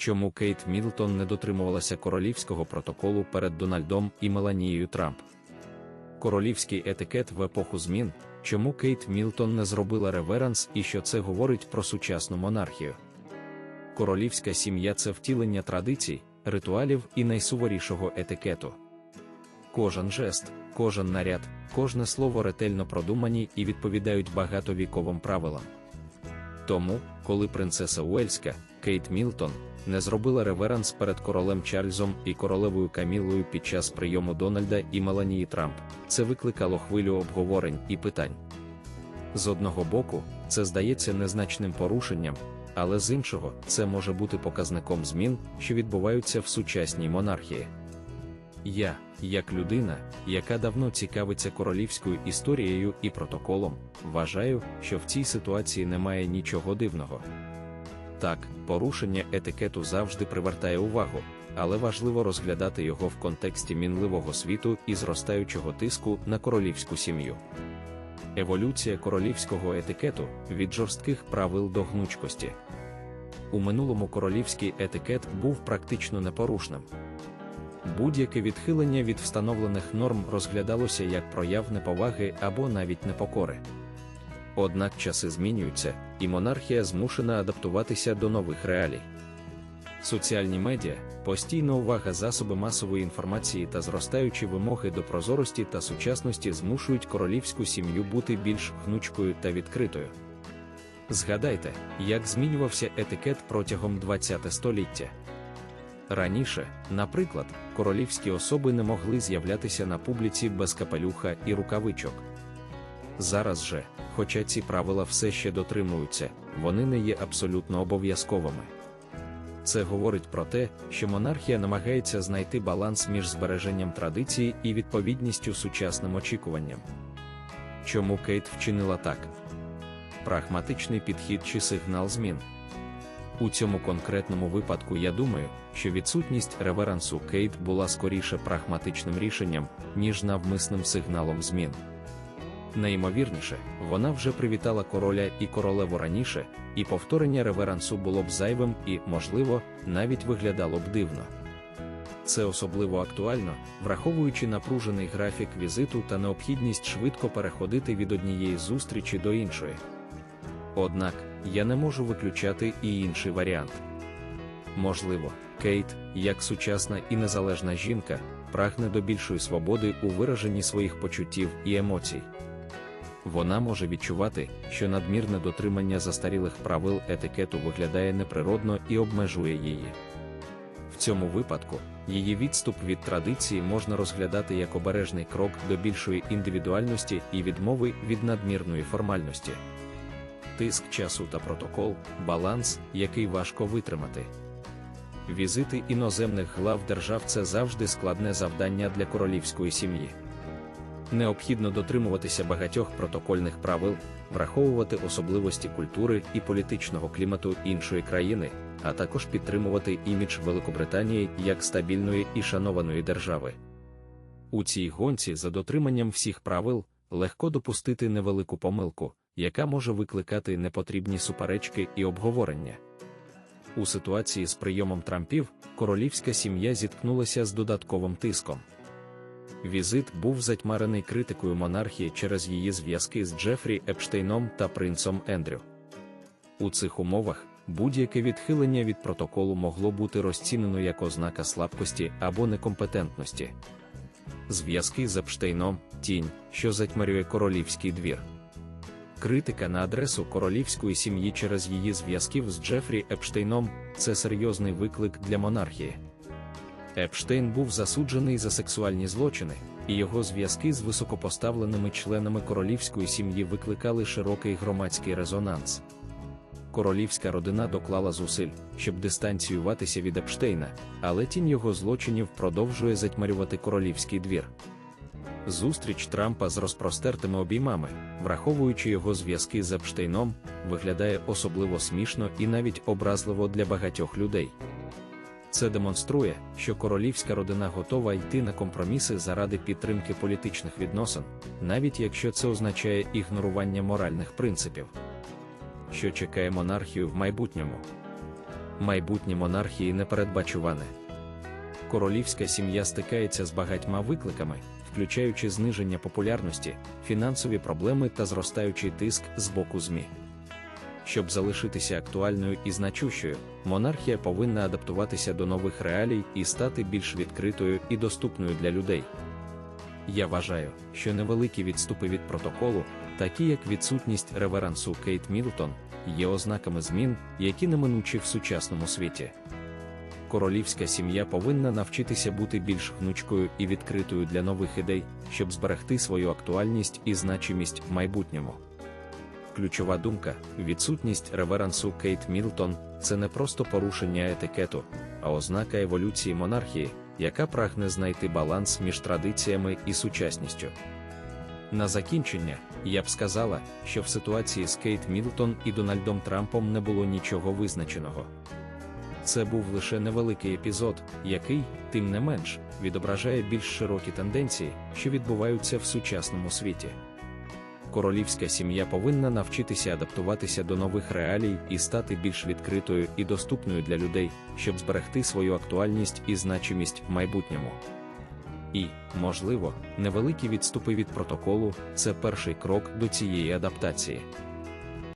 чому Кейт Мідлтон не дотримувалася королівського протоколу перед Дональдом і Меланією Трамп. Королівський етикет в епоху змін, чому Кейт Мілтон не зробила реверанс і що це говорить про сучасну монархію. Королівська сім'я це втілення традицій, ритуалів і найсуворішого етикету. Кожен жест, кожен наряд, кожне слово ретельно продумані і відповідають багатовіковим правилам. Тому, коли принцеса Уельська, Кейт Мілтон, не зробила реверанс перед королем Чарльзом і королевою Камілою під час прийому Дональда і Меланії Трамп, це викликало хвилю обговорень і питань. З одного боку, це здається незначним порушенням, але з іншого, це може бути показником змін, що відбуваються в сучасній монархії. Я, як людина, яка давно цікавиться королівською історією і протоколом, вважаю, що в цій ситуації немає нічого дивного. Так, порушення етикету завжди привертає увагу, але важливо розглядати його в контексті мінливого світу і зростаючого тиску на королівську сім'ю. Еволюція королівського етикету від жорстких правил до гнучкості. У минулому королівський етикет був практично непорушним. Будь-яке відхилення від встановлених норм розглядалося як прояв неповаги або навіть непокори. Однак часи змінюються, і монархія змушена адаптуватися до нових реалій. Соціальні медіа, постійна увага засоби масової інформації та зростаючі вимоги до прозорості та сучасності змушують королівську сім'ю бути більш гнучкою та відкритою. Згадайте, як змінювався етикет протягом ХХ століття. Раніше, наприклад, королівські особи не могли з'являтися на публіці без капелюха і рукавичок. Зараз же, хоча ці правила все ще дотримуються, вони не є абсолютно обов'язковими. Це говорить про те, що монархія намагається знайти баланс між збереженням традиції і відповідністю сучасним очікуванням. Чому Кейт вчинила так? Прагматичний підхід чи сигнал змін. У цьому конкретному випадку я думаю, що відсутність реверансу Кейт була скоріше прагматичним рішенням, ніж навмисним сигналом змін. Найімовірніше, вона вже привітала короля і королеву раніше, і повторення реверансу було б зайвим і, можливо, навіть виглядало б дивно. Це особливо актуально, враховуючи напружений графік візиту та необхідність швидко переходити від однієї зустрічі до іншої. Однак, я не можу виключати і інший варіант. Можливо, Кейт, як сучасна і незалежна жінка, прагне до більшої свободи у вираженні своїх почуттів і емоцій. Вона може відчувати, що надмірне дотримання застарілих правил етикету виглядає неприродно і обмежує її. В цьому випадку її відступ від традиції можна розглядати як обережний крок до більшої індивідуальності і відмови від надмірної формальності. Тиск часу та протокол баланс, який важко витримати. Візити іноземних глав держав це завжди складне завдання для королівської сім'ї. Необхідно дотримуватися багатьох протокольних правил, враховувати особливості культури і політичного клімату іншої країни, а також підтримувати імідж Великобританії як стабільної і шанованої держави. У цій гонці за дотриманням всіх правил легко допустити невелику помилку, яка може викликати непотрібні суперечки і обговорення. У ситуації з прийомом Трампів королівська сім'я зіткнулася з додатковим тиском. Візит був затьмарений критикою монархії через її зв'язки з Джефрі Епштейном та принцом Ендрю. У цих умовах будь-яке відхилення від протоколу могло бути розцінено як ознака слабкості або некомпетентності. Зв'язки з Епштейном тінь, що затьмарює королівський двір. Критика на адресу королівської сім'ї через її зв'язків з Джефрі Епштейном це серйозний виклик для монархії. Епштейн був засуджений за сексуальні злочини, і його зв'язки з високопоставленими членами королівської сім'ї викликали широкий громадський резонанс. Королівська родина доклала зусиль, щоб дистанціюватися від Епштейна, але тінь його злочинів продовжує затьмарювати королівський двір. Зустріч Трампа з розпростертими обіймами, враховуючи його зв'язки з Епштейном, виглядає особливо смішно і навіть образливо для багатьох людей. Це демонструє, що королівська родина готова йти на компроміси заради підтримки політичних відносин, навіть якщо це означає ігнорування моральних принципів. Що чекає монархію в майбутньому? майбутнє монархії непередбачуване. Королівська сім'я стикається з багатьма викликами, включаючи зниження популярності, фінансові проблеми та зростаючий тиск з боку ЗМІ. Щоб залишитися актуальною і значущою, монархія повинна адаптуватися до нових реалій і стати більш відкритою і доступною для людей. Я вважаю, що невеликі відступи від протоколу, такі як відсутність реверансу Кейт Мілтон, є ознаками змін, які неминучі в сучасному світі. Королівська сім'я повинна навчитися бути більш гнучкою і відкритою для нових ідей, щоб зберегти свою актуальність і значимість в майбутньому. Ключова думка відсутність реверансу Кейт Мілтон це не просто порушення етикету, а ознака еволюції монархії, яка прагне знайти баланс між традиціями і сучасністю. На закінчення, я б сказала, що в ситуації з Кейт Мілтон і Дональдом Трампом не було нічого визначеного. Це був лише невеликий епізод, який, тим не менш, відображає більш широкі тенденції, що відбуваються в сучасному світі. Королівська сім'я повинна навчитися адаптуватися до нових реалій і стати більш відкритою і доступною для людей, щоб зберегти свою актуальність і значимість в майбутньому. І, можливо, невеликі відступи від протоколу це перший крок до цієї адаптації.